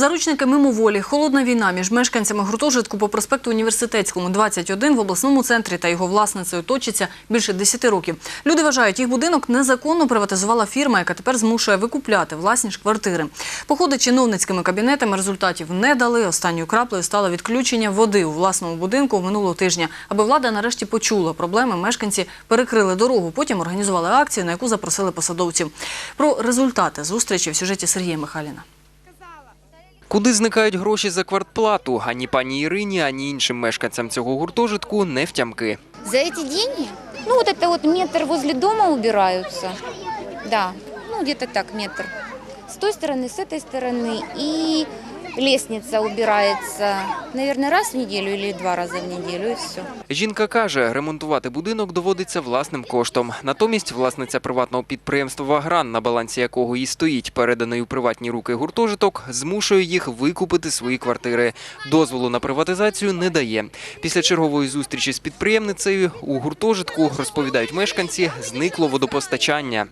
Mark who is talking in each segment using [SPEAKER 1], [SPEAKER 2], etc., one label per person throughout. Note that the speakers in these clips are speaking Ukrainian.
[SPEAKER 1] Заручники мимоволі. Холодна війна між мешканцями гуртожитку по проспекту Університетському 21 в обласному центрі та його власницею точиться більше 10 років. Люди вважають, їх будинок незаконно приватизувала фірма, яка тепер змушує викупляти власні ж квартири. Походи чиновницькими кабінетами результатів не дали. Останньою краплею стало відключення води у власному будинку минулого тижня. Аби влада нарешті почула проблеми, мешканці перекрили дорогу. Потім організували акцію, на яку запросили посадовців. Про результати зустрічі в сюжеті Сергія Михайліна.
[SPEAKER 2] Куди зникають гроші за квартплату? Ані пані Ірині, ані іншим мешканцям цього гуртожитку не втямки.
[SPEAKER 3] За эти деньги? Ну, вот это вот метр возле дома убираются. Да, ну где-то так метр. С той стороны, с этой стороны. И лестница убирается, наверное, раз в неделю или два раза в неделю, и все.
[SPEAKER 2] Жінка каже, ремонтувати будинок доводиться власним коштом. Натомість власниця приватного підприємства «Вагран», на балансі якого і стоїть переданий у приватні руки гуртожиток, змушує їх викупити свої квартири. Дозволу на приватизацію не дає. Після чергової зустрічі з підприємницею у гуртожитку, розповідають мешканці, зникло водопостачання.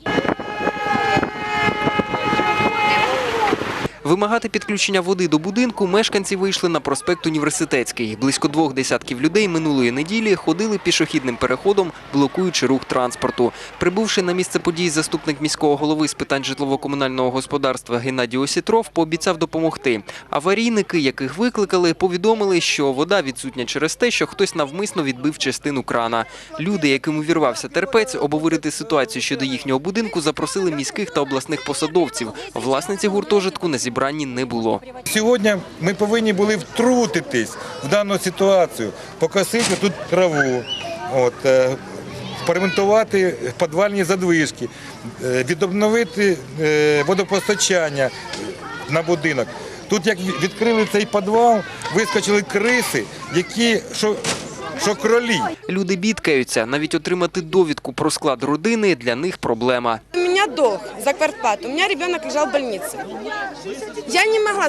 [SPEAKER 2] Вимагати підключення води до будинку мешканці вийшли на проспект Університетський. Близько двох десятків людей минулої неділі ходили пішохідним переходом, блокуючи рух транспорту. Прибувши на місце подій, заступник міського голови з питань житлово-комунального господарства Геннадій Осітров пообіцяв допомогти. Аварійники, яких викликали, повідомили, що вода відсутня через те, що хтось навмисно відбив частину крана. Люди, яким увірвався терпець, обговорити ситуацію щодо їхнього будинку, запросили міських та обласних посадовців. Власниці гуртожитку на зібранні не було.
[SPEAKER 4] Сьогодні ми повинні були втрутитись в дану ситуацію, покосити тут траву, от, е, поремонтувати підвальні задвижки, е, відобновити е, водопостачання на будинок. Тут як відкрили цей підвал, вискочили криси, які що, що кролі.
[SPEAKER 2] Люди бідкаються. Навіть отримати довідку про склад родини для них проблема.
[SPEAKER 5] Меня долг за квартплату. У меня ребенок лежал в больнице. Я не могла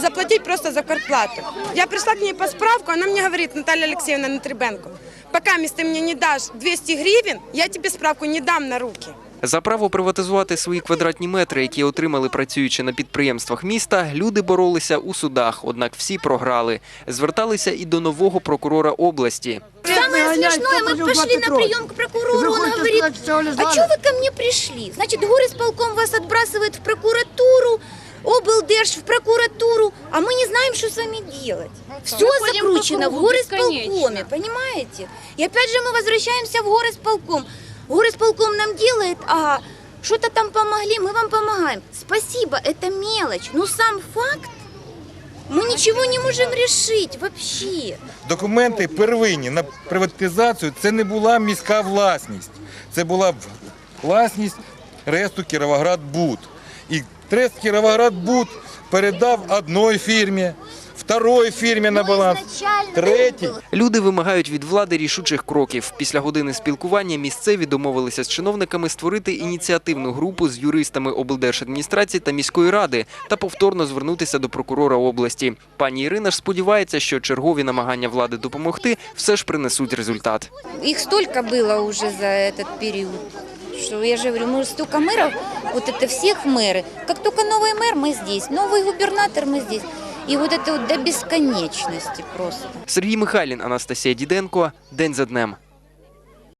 [SPEAKER 5] заплатить просто за квартплату. Я пришла к ней по справку, она мне говорит, Наталья Алексеевна Натребенко, пока ты мне не дашь 200 гривен, я тебе справку не дам на руки.
[SPEAKER 2] За право приватизувати свої квадратні метри, які отримали працюючи на підприємствах міста, люди боролися у судах, однак всі програли. Зверталися і до нового прокурора області
[SPEAKER 3] Самое смешное, мы пошли на прием к прокурору, он говорит, а что вы ко мне пришли? Значит, горисполком вас отбрасывает в прокуратуру, облдерж в прокуратуру, а мы не знаем, что с вами делать. Все закручено в горисполкоме, понимаете? И опять же мы возвращаемся в горисполком. Горисполком нам делает, ага, что-то там помогли, мы вам помогаем. Спасибо, это мелочь, но сам факт, мы ничего не можем решить вообще.
[SPEAKER 4] Документи первинні на приватизацію це не була міська власність. Це була власність Ресту Кіровоградбуд. І Трест Кіровоградбуд передав одній фірмі, второй фірмі на
[SPEAKER 3] Ну,
[SPEAKER 4] баланс,
[SPEAKER 3] изначально
[SPEAKER 4] третій.
[SPEAKER 3] было.
[SPEAKER 2] Люди вимагають від влади рішучих кроків. Після години спілкування місцеві домовилися з чиновниками створити ініціативну групу з юристами облдержадміністрації та міської ради та повторно звернутися до прокурора області. Пані Ірина ж сподівається, що чергові намагання влади допомогти все ж принесуть результат.
[SPEAKER 3] Их столько было уже за этот период, что я же говорю, мы столько мэров, вот это всех мэры. Как только новый мэр, мы здесь, новый губернатор, мы здесь. И вот это вот до бесконечности просто.
[SPEAKER 2] Сергій Михайлін, Анастасія Діденко. День за днем.